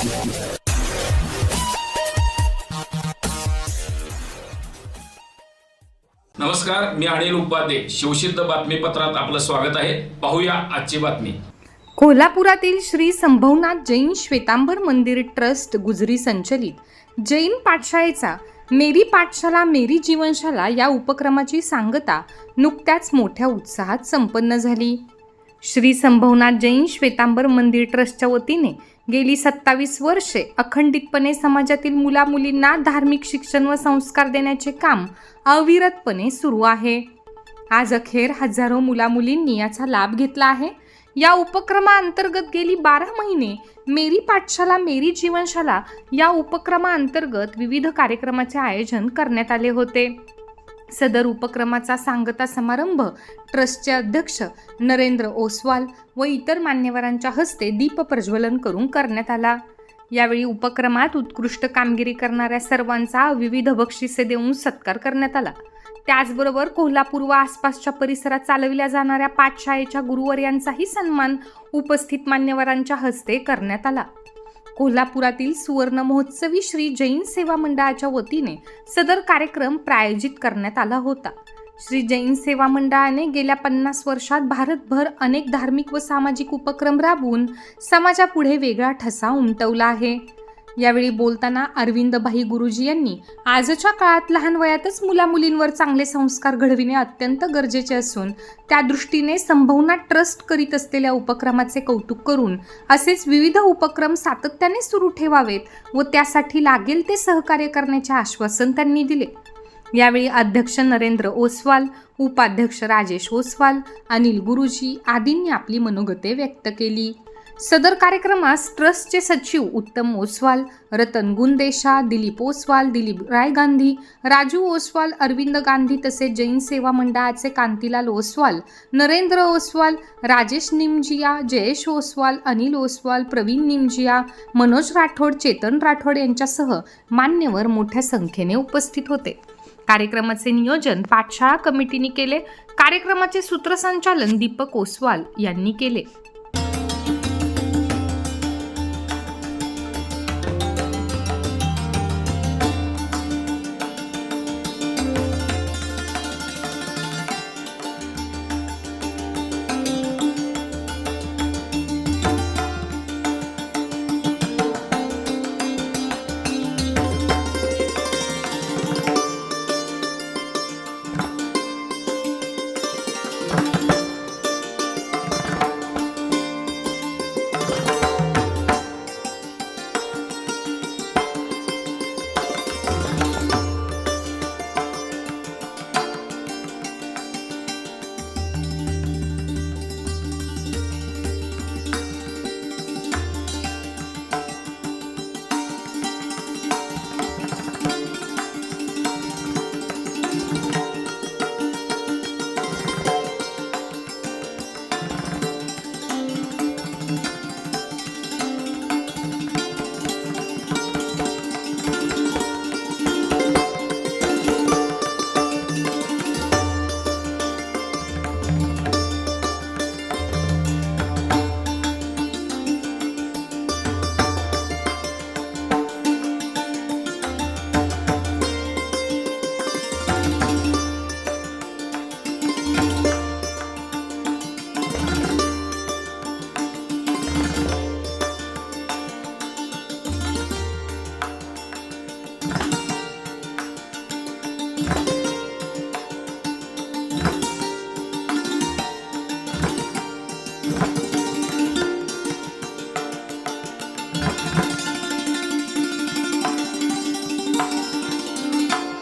नमस्कार मी अनिल उपाध्ये. शिवसिद्ध बातमीपत्रात आपलं स्वागत आहे. पाहूया आजची बातमी. कोल्हापुरातील श्री संभवनाथ जैन श्वेतांबर मंदिर ट्रस्ट गुजरी संचलित. जैन पाठशाळेचा मेरी पाठशाला मेरी जीवनशाला या उपक्रमाची सांगता नुकत्याच मोठ्या उत्साहात संपन्न झाली. श्री संभवनाथ जैन श्वेतांबर मंदिर ट्रस्टच्या वतीने गेली सत्तावीस वर्षे अखंडितपणे समाजातील मुलामुलींना धार्मिक शिक्षण व संस्कार देण्याचे काम अविरतपणे सुरू आहे. आज अखेर हजारो मुलामुलींनी याचा लाभ घेतला आहे. या उपक्रमाअंतर्गत गेली बारा महिने मेरी पाठशाला मेरी जीवनशाला या उपक्रमाअंतर्गत विविध कार्यक्रमाचे आयोजन करण्यात आले होते. सदर उपक्रमाचा सांगता समारंभ ट्रस्टचे अध्यक्ष नरेंद्र ओसवाल व इतर मान्यवरांच्या हस्ते दीप प्रज्वलन करून करण्यात आला. यावेळी उपक्रमात उत्कृष्ट कामगिरी करणाऱ्या सर्वांचा विविध बक्षिसे देऊन सत्कार करण्यात आला. त्याचबरोबर कोल्हापूर व आसपासच्या परिसरात चालविल्या जाणाऱ्या पाठशाळेच्या गुरुवर्यांचाही सन्मान उपस्थित मान्यवरांच्या हस्ते करण्यात आला. कोल्हापुरातील सुवर्ण महोत्सवी श्री जैन सेवा मंडळाच्या वतीने सदर कार्यक्रम प्रायोजित करण्यात आला होता. श्री जैन सेवा मंडळाने गेल्या पन्नास वर्षात भारतभर अनेक धार्मिक व सामाजिक उपक्रम राबवून समाजापुढे वेगळा ठसा उमटवला आहे. यावेळी बोलताना अरविंद भाई गुरुजी यांनी आजच्या काळात लहान वयातच मुलामुलींवर चांगले संस्कार घडविणे अत्यंत गरजेचे असून त्या दृष्टीने संभवना ट्रस्ट करीत असलेल्या उपक्रमाचे कौतुक करून असेच विविध उपक्रम सातत्याने सुरू ठेवावेत व त्यासाठी लागेल ते सहकार्य करण्याचे आश्वासन त्यांनी दिले. यावेळी अध्यक्ष नरेंद्र ओसवाल उपाध्यक्ष राजेश ओसवाल अनिल गुरुजी आदींनी आपली मनोगते व्यक्त केली. सदर कार्यक्रमास ट्रस्टचे सचिव उत्तम ओसवाल रतन गुंदेशा दिलीप ओसवाल दिलीप राय गांधी राजू ओसवाल अरविंद गांधी तसेच जैन सेवा मंडळाचे कांतीलाल ओसवाल नरेंद्र ओसवाल राजेश निमजिया जयेश ओसवाल अनिल ओसवाल प्रवीण निमजिया मनोज राठोड चेतन राठोड यांच्यासह मान्यवर मोठ्या संख्येने उपस्थित होते. कार्यक्रमाचे नियोजन पाठशाळा कमिटीने केले. कार्यक्रमाचे सूत्रसंचालन दीपक ओसवाल यांनी केले.